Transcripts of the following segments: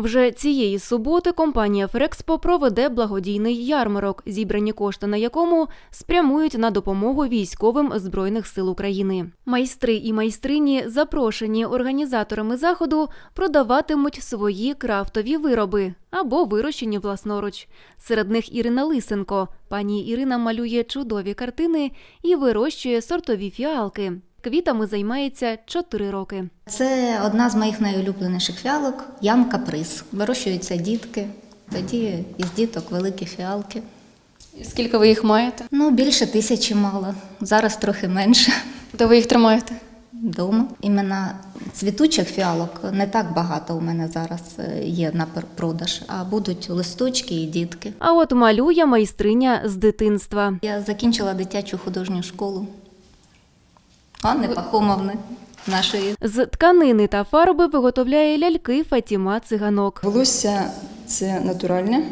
Вже цієї суботи компанія Ферекспо проведе благодійний ярмарок, зібрані кошти на якому спрямують на допомогу військовим збройних сил України. Майстри і майстрині, запрошені організаторами заходу, продаватимуть свої крафтові вироби або вирощені власноруч. Серед них Ірина Лисенко. Пані Ірина малює чудові картини і вирощує сортові фіалки. Квітами займається 4 роки. Це одна з моїх найулюбленіших фіалок Ян Каприз. Вирощуються дітки, тоді із діток великі фіалки. Скільки ви їх маєте? Ну, більше тисячі мало, зараз трохи менше Де ви їх тримаєте? вдома. Іменно цвітучих фіалок не так багато у мене зараз е, є на продаж, а будуть листочки і дітки. А от малює майстриня з дитинства. Я закінчила дитячу художню школу Анни Пахомовни нашої. З тканини та фарби виготовляє ляльки Фатіма Циганок. Волосся це натуральне,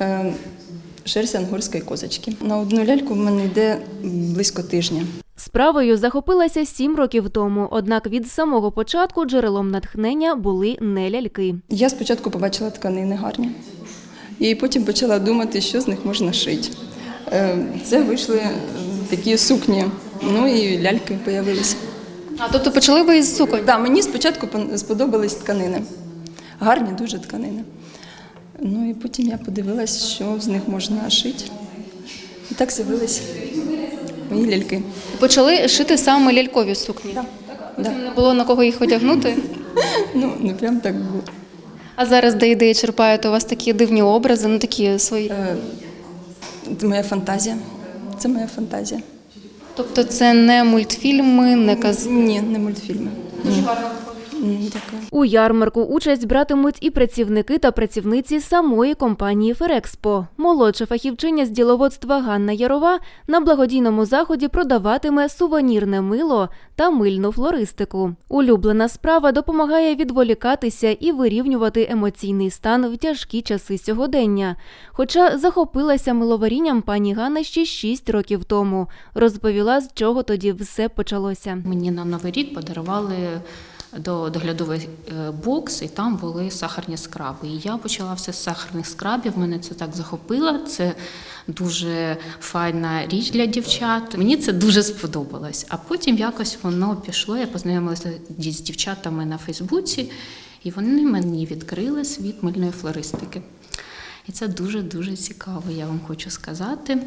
е, шерсть ангорської козочки. На одну ляльку в мене йде близько тижня. Справою захопилася сім років тому, однак від самого початку джерелом натхнення були не ляльки. Я спочатку побачила тканини гарні, і потім почала думати, що з них можна шити. Е, Це вийшли такі сукні, ну і ляльки з'явилися. А тобто почали ви із суконь? Да, мені спочатку сподобались тканини. Гарні дуже тканини. Ну і потім я подивилась, що з них можна шити. І так з'явились мої ляльки. Почали шити саме лялькові сукні. Да. Да. Не було на кого їх одягнути. Ну, не прям так було. А зараз де ідеї черпаєте? У вас такі дивні образи, ну такі свої. Е, Це моя фантазія. Це моя фантазія. Тобто це не мультфільми, не каз... Ні, не мультфільми. Дуже М, Дякую. У ярмарку участь братимуть і працівники та працівниці самої компанії Ферекспо. Молодша фахівчиня з діловодства Ганна Ярова на благодійному заході продаватиме сувенірне мило та мильну флористику. Улюблена справа допомагає відволікатися і вирівнювати емоційний стан в тяжкі часи сьогодення. Хоча захопилася миловарінням пані Ганна ще 6 років тому, розповіла, з чого тоді все почалося. Мені на Новий рік подарували до доглядовий е, бокс, і там були сахарні скраби. І я почала все з сахарних скрабів. Мене це так захопило. Це дуже файна річ для дівчат. Мені це дуже сподобалось. А потім якось воно пішло. Я познайомилася з дівчатами на Фейсбуці, і вони мені відкрили світ мильної флористики. І це дуже дуже цікаво, я вам хочу сказати.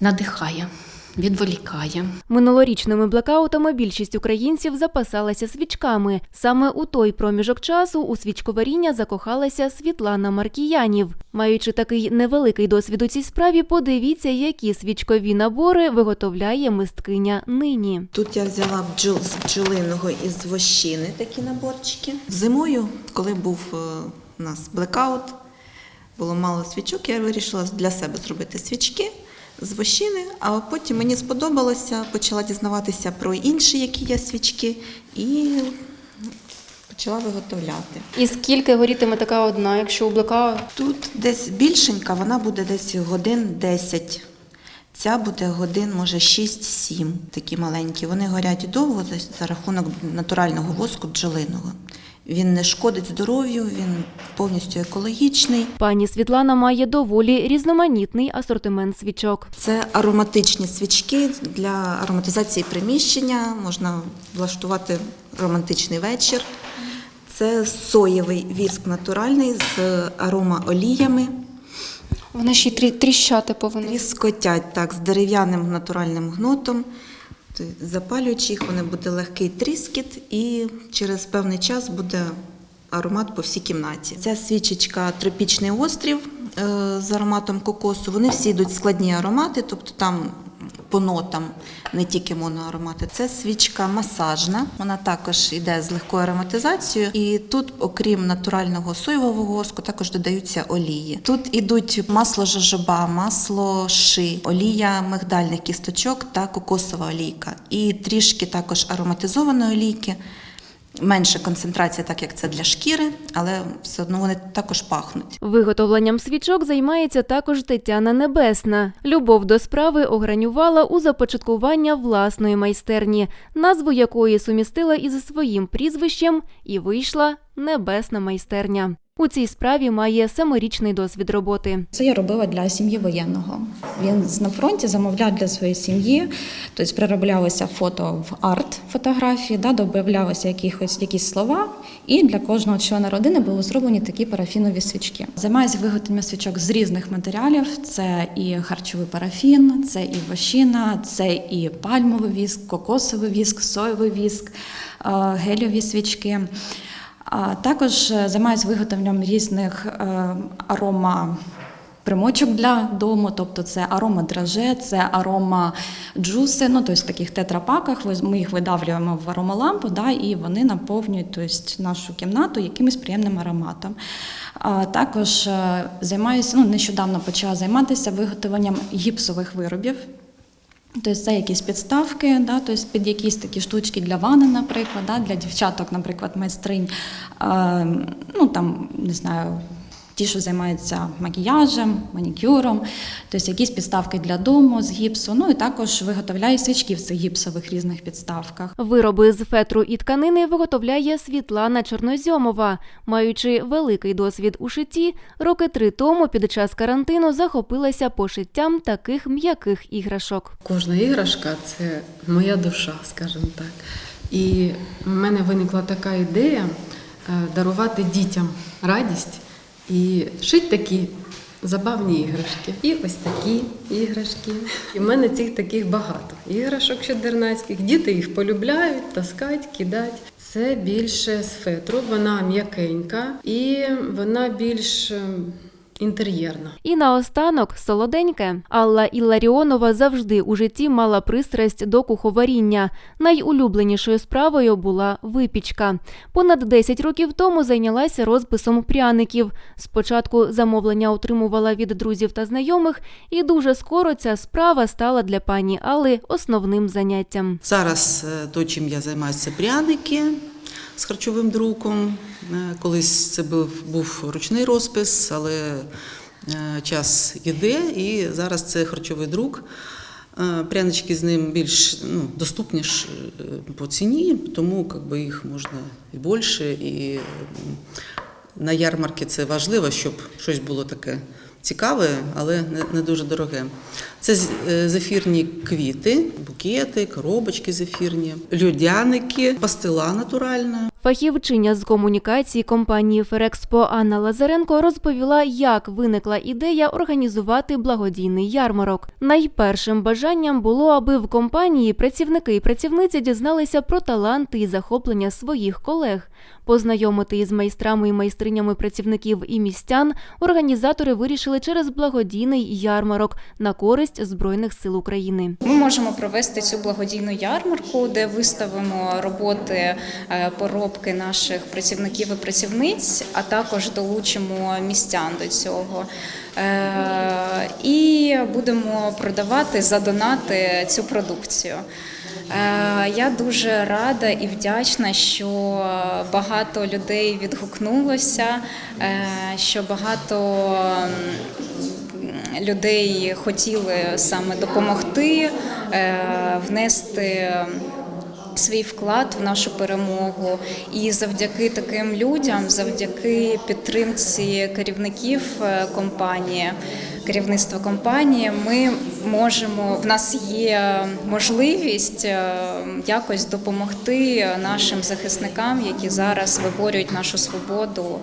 Надихає, відволікає. Минулорічними блекаутами більшість українців запасалася свічками. Саме у той проміжок часу у свічковаріння закохалася Світлана Маркіянів. Маючи такий невеликий досвід у цій справі, подивіться, які свічкові набори виготовляє мисткиня нині. Тут я взяла бджол з бджолиного із вощини такі наборчики. Зимою, коли був е, у нас блекаут, було мало свічок, я вирішила для себе зробити свічки з вощини, а потім мені сподобалося, почала дізнаватися про інші, які є свічки, і почала виготовляти. І скільки горітиме така одна, якщо у блекаут? Тут десь більшенька, вона буде десь годин 10. Ця буде годин, може, 6-7, такі маленькі. Вони горять довго за рахунок натурального воску бджолиного. Він не шкодить здоров'ю, він повністю екологічний. Пані Світлана має доволі різноманітний асортимент свічок. Це ароматичні свічки для ароматизації приміщення, можна влаштувати романтичний вечір. Це соєвий віск натуральний з аромаоліями. Вони ще й трі- тріщати повинні. Тріскотять так, з дерев'яним натуральним гнотом. Запалюючи їх, вони буде легкий тріскіт, і через певний час буде аромат по всій кімнаті. Ця свічечка тропічний острів е, з ароматом кокосу. Вони всі йдуть складні аромати, тобто там по нотам не тільки моноаромати. Це свічка масажна. Вона також йде з легкою ароматизацією. І тут, окрім натурального соєвого воску, також додаються олії. Тут ідуть масло жожоба, масло ши, олія мигдальних кісточок та кокосова олійка. І трішки також ароматизованої олійки. Менша концентрація, так як це для шкіри, але все одно вони також пахнуть. Виготовленням свічок займається також Тетяна Небесна. Любов до справи огранювала у започаткування власної майстерні, назву якої сумістила із своїм прізвищем і вийшла Небесна майстерня. У цій справі має семирічний досвід роботи. Це я робила для сім'ї воєнного. Він на фронті замовляв для своєї сім'ї, тобто перероблялися фото в арт фотографії, да, додавалися якихось якісь слова, і для кожного члена родини були зроблені такі парафінові свічки. Займаюся виготовленням свічок з різних матеріалів: це і харчовий парафін, це і вощина, це і пальмовий віск, кокосовий віск, соєвий віск, е, гелєві свічки. А також е, займаюся виготовленням різних е, арома. Примочок для дому, тобто це арома драже, це арома джуси, ну тобто в таких тетрапаках. Ми їх видавлюємо в аромалампу, да, і вони наповнюють тобто, нашу кімнату якимось приємним ароматом. А також е, займаюся, ну нещодавно почала займатися виготовленням гіпсових виробів. Тобто це якісь підставки, да, тобто під якісь такі штучки для вани, наприклад, да, для дівчаток, наприклад, майстринь, е, ну там, не знаю, ті, що займаються макіяжем, манікюром, тобто якісь підставки для дому з гіпсу. Ну і також виготовляю свічки в цих гіпсових різних підставках. Вироби з фетру і тканини виготовляє Світлана Чорнозьомова. Маючи великий досвід у шитті, роки три тому під час карантину захопилася пошиттям таких м'яких іграшок. Кожна іграшка це моя душа, скажімо так. І в мене виникла така ідея е, дарувати дітям радість і шить такі забавні іграшки. І ось такі іграшки. І в мене цих таких багато іграшок щодернацьких. Діти їх полюбляють, таскають, кидать. Це більше з фетру, вона м'якенька і вона більш інтер'єрна. І наостанок солоденьке. Алла Ілларіонова завжди у житті мала пристрасть до куховаріння. Найулюбленішою справою була випічка. Понад 10 років тому зайнялася розписом пряників. Спочатку замовлення отримувала від друзів та знайомих, і дуже скоро ця справа стала для пані Алли основним заняттям. Зараз е, то, чим я займаюся, це пряники з харчовим друком. Е, Колись це був, ручний розпис, але е, час іде, і зараз це харчовий друк. Е, Прянички з ним більш ну, доступні по ціні, тому как би, їх можна і більше. І на ярмарки це важливо, щоб щось було таке цікаве, але не, не дуже дороге. Це е, зефірні квіти, букети, коробочки зефірні, людяники, пастила натуральна. Фахівчиня з комунікації компанії Ферекспо Анна Лазаренко розповіла, як виникла ідея організувати благодійний ярмарок. Найпершим бажанням було, аби в компанії працівники і працівниці дізналися про таланти і захоплення своїх колег. Познайомити із майстрами і майстринями працівників і містян організатори вирішили через благодійний ярмарок на користь Збройних сил України. Ми можемо провести цю благодійну ярмарку, де виставимо роботи е, поробки наших працівників і працівниць, а також долучимо містян до цього. Е, І будемо продавати за донати цю продукцію. Е, Я дуже рада і вдячна, що багато людей відгукнулося, е, що багато людей хотіли саме допомогти, внести свій вклад в нашу перемогу. І завдяки таким людям, завдяки підтримці керівників е, компанії, керівництва компанії, ми можемо в нас є можливість е, якось допомогти нашим захисникам, які зараз виборюють нашу свободу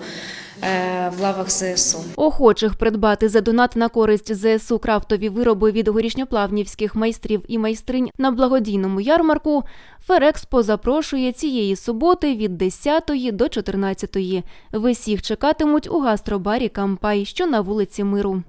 в лавах ЗСУ. Охочих придбати за донат на користь ЗСУ крафтові вироби від горішньоплавнівських майстрів і майстринь на благодійному ярмарку Ферекспо запрошує цієї суботи від 10 до 14. Висіх чекатимуть у гастробарі Кампай, що на вулиці Миру.